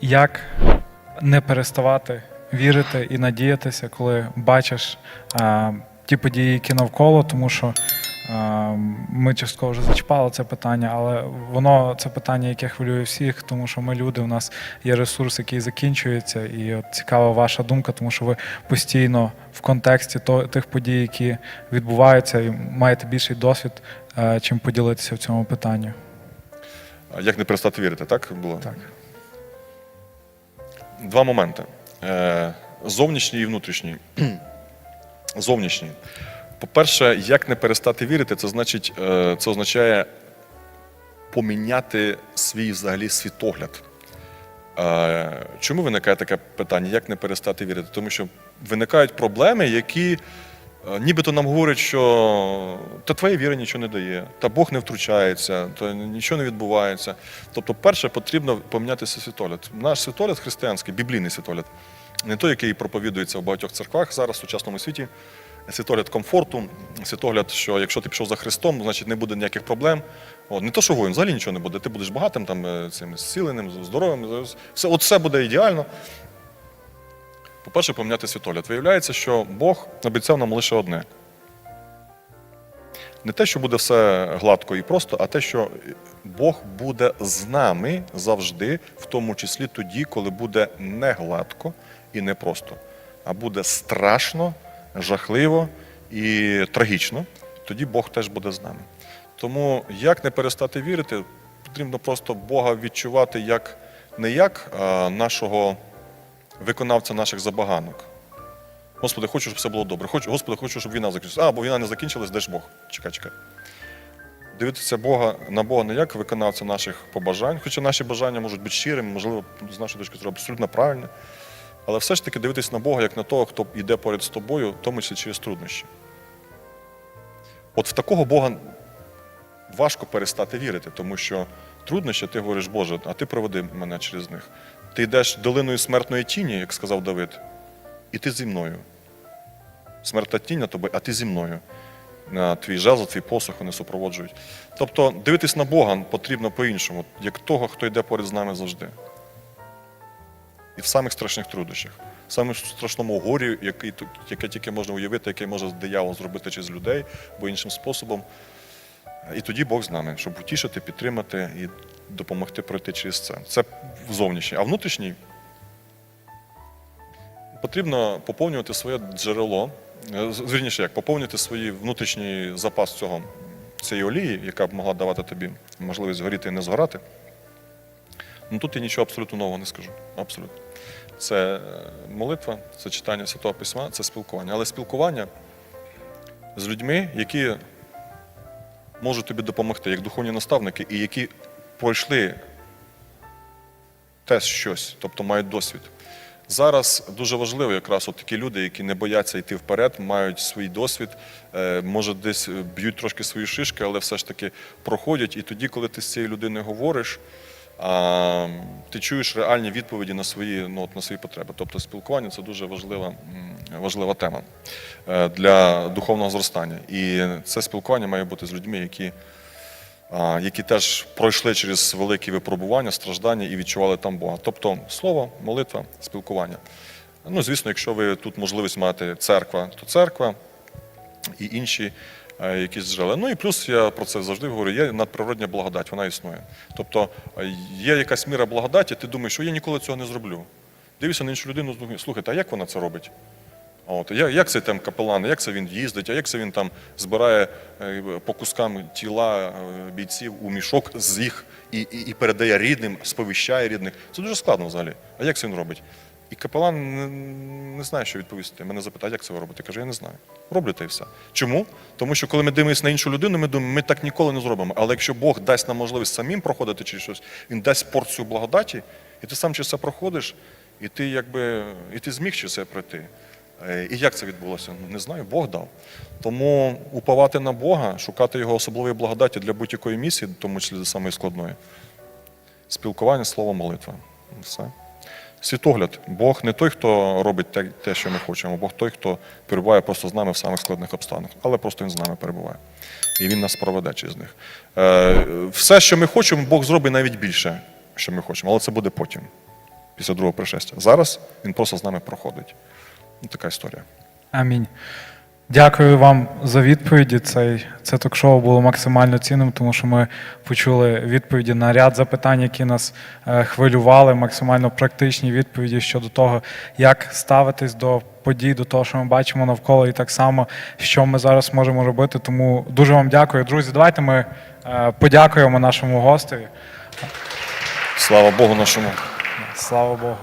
як не переставати вірити і надіятися, коли бачиш а, ті події, які навколо, тому що а, ми частково вже зачіпали це питання, але воно це питання, яке хвилює всіх, тому що ми люди, у нас є ресурс, який закінчується, і от цікава ваша думка, тому що ви постійно в контексті то, тих подій, які відбуваються, і маєте більший досвід, е, чим поділитися в цьому питанні. Як не перестати вірити, так було? Так. Два моменти: Е, зовнішній і внутрішній. Зовнішній. По-перше, як не перестати вірити, це значить, е, це означає поміняти свій взагалі світогляд. Е, Чому виникає таке питання? Як не перестати вірити? Тому що виникають проблеми, які нібито нам говорять, що та твоя віра нічого не дає, та Бог не втручається, та нічого не відбувається. Тобто, перше, потрібно помінятися світогляд. Наш світогляд християнський, біблійний світогляд, не той, який проповідується в багатьох церквах зараз в сучасному світі. Світогляд комфорту, світогляд, що якщо ти пішов за Христом, значить не буде ніяких проблем. От, не то, що воїн, взагалі нічого не буде. Ти будеш багатим, там, е, цим, зціленим, здоровим. Все, от все буде ідеально. По-перше, поміняти світогляд. Виявляється, що Бог обіцяв нам лише одне. Не те, що буде все гладко і просто, а те, що Бог буде з нами завжди, в тому числі тоді, коли буде не гладко і не просто, а буде страшно, жахливо і трагічно, тоді Бог теж буде з нами. Тому як не перестати вірити, потрібно просто Бога відчувати як не як нашого виконавця наших забаганок. Господи, хочу, щоб все було добре. Хочу, Господи, хочу, щоб війна закінчилася. А, бо війна не закінчилась, де ж Бог? Чекай, чекай. Дивитися Бога на Бога не як виконавця наших побажань, хоча наші бажання можуть бути щирими, можливо, з нашої точки зору абсолютно правильні. Але все ж таки дивитися на Бога як на того, хто йде поряд з тобою, в тому числі через труднощі. От в такого Бога важко перестати вірити, тому що труднощі, ти говориш, Боже, а ти проведи мене через них. Ти йдеш долиною смертної тіні, як сказав Давид, і ти зі мною. Смертна тінь на тобі, а ти зі мною. Твій жезл, твій посох вони супроводжують. Тобто дивитись на Бога потрібно по-іншому, як того, хто йде поряд з нами завжди. І в самих страшних труднощах, в самому страшному горі, який, яке тільки можна уявити, яке може диявол зробити через людей або іншим способом. І тоді Бог з нами, щоб утішити, підтримати і допомогти пройти через це. Це зовнішній. А внутрішній потрібно поповнювати своє джерело. Е, з- Вірніше, як поповнювати свій внутрішній запас цього, цієї олії, яка б могла давати тобі можливість згоріти і не згорати. Ну тут я нічого абсолютно нового не скажу. Абсолютно. Це е, молитва, це читання Святого Письма, це спілкування. Але спілкування з людьми, які можуть тобі допомогти, як духовні наставники, і які пройшли теж щось, тобто мають досвід. Зараз дуже важливо якраз от такі люди, які не бояться йти вперед, мають свій досвід, е, може десь е, б'ють трошки свої шишки, але все ж таки проходять. І тоді, коли ти з цією людиною говориш, ти чуєш реальні відповіді на свої, ну, на свої потреби. Тобто спілкування це дуже важлива, важлива тема е, для духовного зростання. І це спілкування має бути з людьми, які які теж пройшли через великі випробування, страждання і відчували там Бога. Тобто слово, молитва, спілкування. Ну, звісно, якщо ви тут можливість мати церква, то церква і інші е, якісь джерела. Ну і плюс я про це завжди говорю, є надприродня благодать, вона існує. Тобто е, є якась міра благодаті, ти думаєш, що я ніколи цього не зроблю. Дивишся на іншу людину, слухайте, а як вона це робить? От, як, як це там капелан, як це він їздить, а як це він там збирає е, по кускам тіла е, бійців у мішок з їх і, і, і передає рідним, сповіщає рідних. Це дуже складно взагалі. А як це він робить? І капелан не, не знає, що відповісти. Мене запитає, як це ви робите? Я я не знаю. Роблю та і все. Чому? Тому що коли ми дивимося на іншу людину, ми думаємо, ми так ніколи не зробимо. Але якщо Бог дасть нам можливість самим проходити через щось, він дасть порцію благодаті, і ти сам через це проходиш, і ти якби і ти зміг через це пройти. Е, І як це відбулося? Ну, Не знаю, Бог дав. Тому уповати на Бога, шукати його особливої благодаті для будь-якої місії, в тому числі самої складної. Спілкування, слово, молитва. Все. Світогляд. Бог не той, хто робить те, що ми хочемо, Бог той, хто перебуває просто з нами в самих складних обставинах, але просто Він з нами перебуває. І Він нас проведе через них. Е, Все, що ми хочемо, Бог зробить навіть більше, що ми хочемо, але це буде потім. після другого пришестя. Зараз він просто з нами проходить. Ну, така історія. Амінь. Дякую вам за відповіді. Цей, це ток-шоу було максимально цінним, тому що ми почули відповіді на ряд запитань, які нас е, хвилювали, максимально практичні відповіді щодо того, як ставитись до подій, до того, що ми бачимо навколо, і так само, що ми зараз можемо робити. Тому дуже вам дякую, друзі. Давайте ми е, подякуємо нашому гостеві. Слава Богу нашому. Слава Богу.